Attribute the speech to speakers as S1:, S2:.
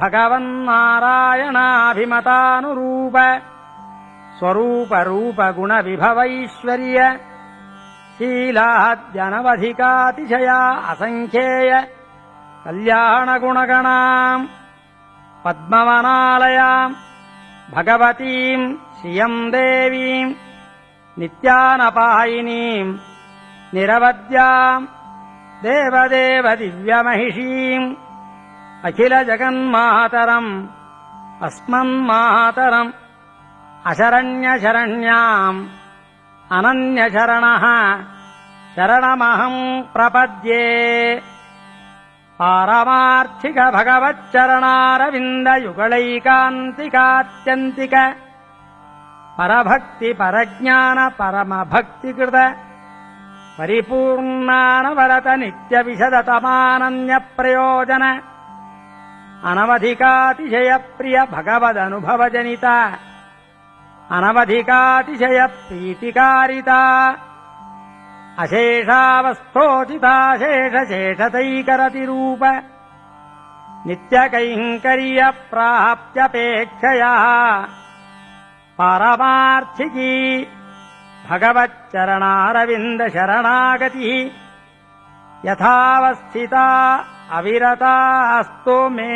S1: भगवन्नारायणाभिमतानुरूप स्वरूप रूप गुण विभवैश्वर्य शीलाद्यनवधिकातिशया असङ्ख्येय कल्याणगुणगणाम् पद्मवनालयाम् भगवतीम् श्रियम् देवीम् नित्यानपायिनीम् निरवद्याम् देवदेव दिव्यमहिषीम् अखिलजगन्मातरम्। अस्मन्मातरम्। अशरण्यशरण्याम्। अनन्यशरणः। शरणमहम् प्रपद्ये। पारमार्थिक भगवच्चरणारविन्दयुगलैकान्तिकात्यन्तिक परभक्ति परज्ञान परमभक्तिकृत। परिपूर्णानवरत नित्यविशदतमानन्यप्रयोजन अनवधिकातिशयप्रिय भगवदनुभवजनित अनवधिकातिशय प्रीतिकारिता अशेषावस्थोचिताशेषशेषतैकरतिरूप नित्यकैङ्कर्यप्राप्त्यपेक्षया। पारमार्थिकी। भगवच्चरणारविन्दशरणागतिः यथावस्थिता अविरता अस्तु मे